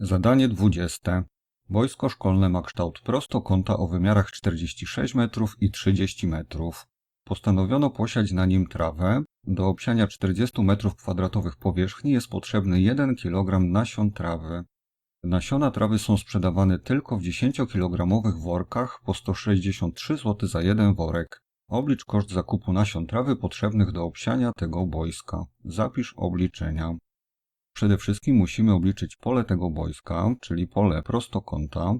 Zadanie 20. Wojsko szkolne ma kształt prostokąta o wymiarach 46 metrów i 30 metrów. Postanowiono posiać na nim trawę. Do obsiania 40 metrów kwadratowych powierzchni jest potrzebny 1 kg nasion trawy. Nasiona trawy są sprzedawane tylko w 10-kilogramowych workach po 163 zł za jeden worek. Oblicz koszt zakupu nasion trawy potrzebnych do obsiania tego boiska. Zapisz obliczenia. Przede wszystkim musimy obliczyć pole tego boiska, czyli pole prostokąta.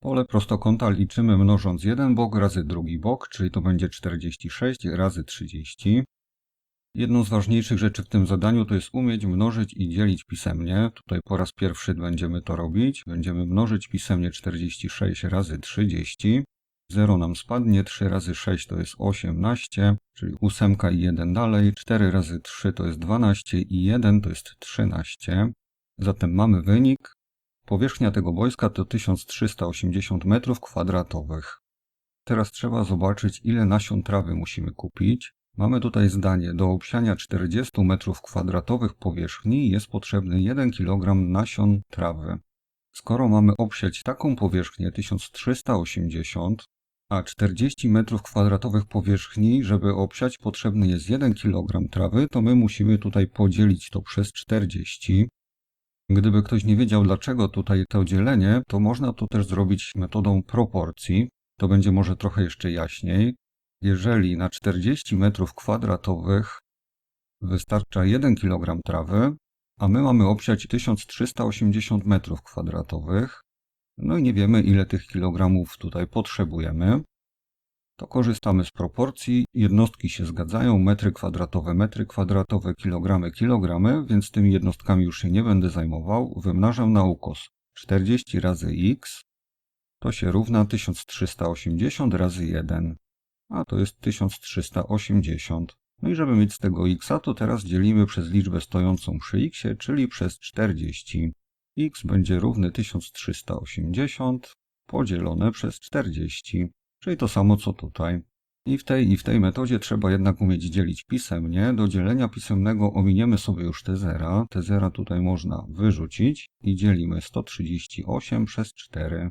Pole prostokąta liczymy mnożąc jeden bok razy drugi bok, czyli to będzie 46 razy 30. Jedną z ważniejszych rzeczy w tym zadaniu to jest umieć mnożyć i dzielić pisemnie. Tutaj po raz pierwszy będziemy to robić. Będziemy mnożyć pisemnie 46 razy 30. 0 nam spadnie, 3 razy 6 to jest 18, czyli 8 i 1 dalej, 4 razy 3 to jest 12 i 1 to jest 13. Zatem mamy wynik. Powierzchnia tego boiska to 1380 m2. Teraz trzeba zobaczyć ile nasion trawy musimy kupić. Mamy tutaj zdanie, do obsiania 40 m2 powierzchni jest potrzebny 1 kg nasion trawy. Skoro mamy obsiać taką powierzchnię 1380, a 40 m2 powierzchni, żeby obsiać potrzebny jest 1 kg trawy, to my musimy tutaj podzielić to przez 40. Gdyby ktoś nie wiedział dlaczego tutaj to dzielenie, to można to też zrobić metodą proporcji. To będzie może trochę jeszcze jaśniej. Jeżeli na 40 m2 wystarcza 1 kg trawy, a my mamy obsiać 1380 m2, no i nie wiemy ile tych kilogramów tutaj potrzebujemy, to korzystamy z proporcji. Jednostki się zgadzają, metry kwadratowe, metry kwadratowe, kilogramy, kilogramy, więc tymi jednostkami już się nie będę zajmował. Wymnażam na ukos 40 razy x to się równa 1380 razy 1, a to jest 1380. No i żeby mieć z tego x, to teraz dzielimy przez liczbę stojącą przy x, czyli przez 40. x będzie równy 1380 podzielone przez 40, czyli to samo co tutaj. I w tej i w tej metodzie trzeba jednak umieć dzielić pisemnie. Do dzielenia pisemnego ominiemy sobie już te zera. Te zera tutaj można wyrzucić i dzielimy 138 przez 4.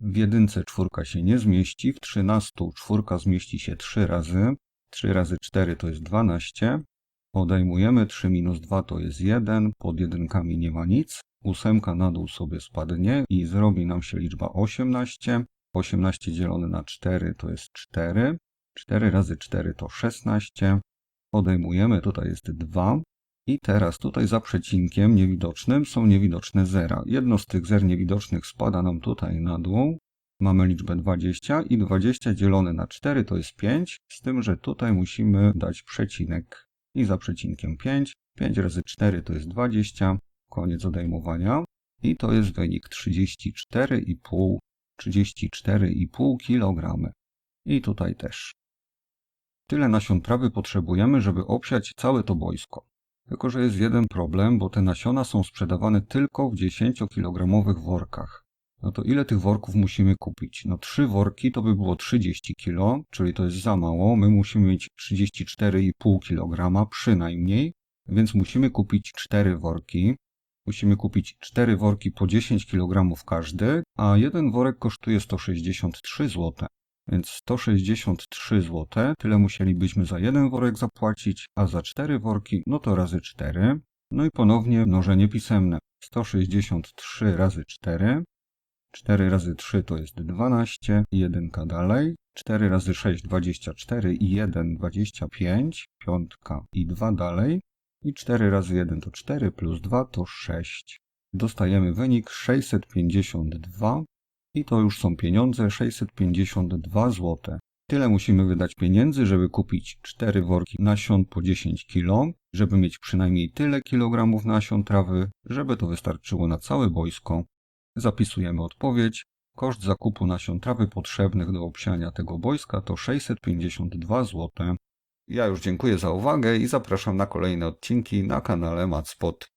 W jedynce czwórka się nie zmieści, w 13 czwórka zmieści się 3 razy. 3 razy 4 to jest 12. Odejmujemy 3 minus 2 to jest 1, pod jedynkami nie ma nic. Ósemka na dół sobie spadnie i zrobi nam się liczba 18. 18 dzielone na 4 to jest 4. 4 razy 4 to 16. Odejmujemy, tutaj jest 2. I teraz tutaj za przecinkiem niewidocznym są niewidoczne zera. Jedno z tych zer niewidocznych spada nam tutaj na dół. Mamy liczbę 20 i 20 dzielone na 4 to jest 5, z tym, że tutaj musimy dać przecinek. I za przecinkiem 5. 5 razy 4 to jest 20. Koniec odejmowania. I to jest wynik 34,5 34,5 kg. I tutaj też. Tyle nasion trawy potrzebujemy, żeby obsiać całe to boisko. Tylko, że jest jeden problem, bo te nasiona są sprzedawane tylko w 10-kilogramowych workach. No to ile tych worków musimy kupić? No trzy worki to by było 30 kg, czyli to jest za mało. My musimy mieć 34,5 kg przynajmniej, więc musimy kupić cztery worki. Musimy kupić cztery worki po 10 kg każdy, a jeden worek kosztuje 163 zł. Więc 163 zł, tyle musielibyśmy za jeden worek zapłacić, a za cztery worki, no to razy 4. No i ponownie mnożenie pisemne. 163 razy 4. 4 razy 3 to jest 12, i 1 dalej. 4 razy 6 24 i 1 25, piątka i 2 dalej. I 4 razy 1 to 4 plus 2 to 6. Dostajemy wynik 652 i to już są pieniądze 652 zł. Tyle musimy wydać pieniędzy, żeby kupić 4 worki nasion po 10 kg, żeby mieć przynajmniej tyle kilogramów nasion trawy, żeby to wystarczyło na całe boisko. Zapisujemy odpowiedź. Koszt zakupu nasion trawy potrzebnych do obsiania tego boiska to 652 zł. Ja już dziękuję za uwagę i zapraszam na kolejne odcinki na kanale Matspot.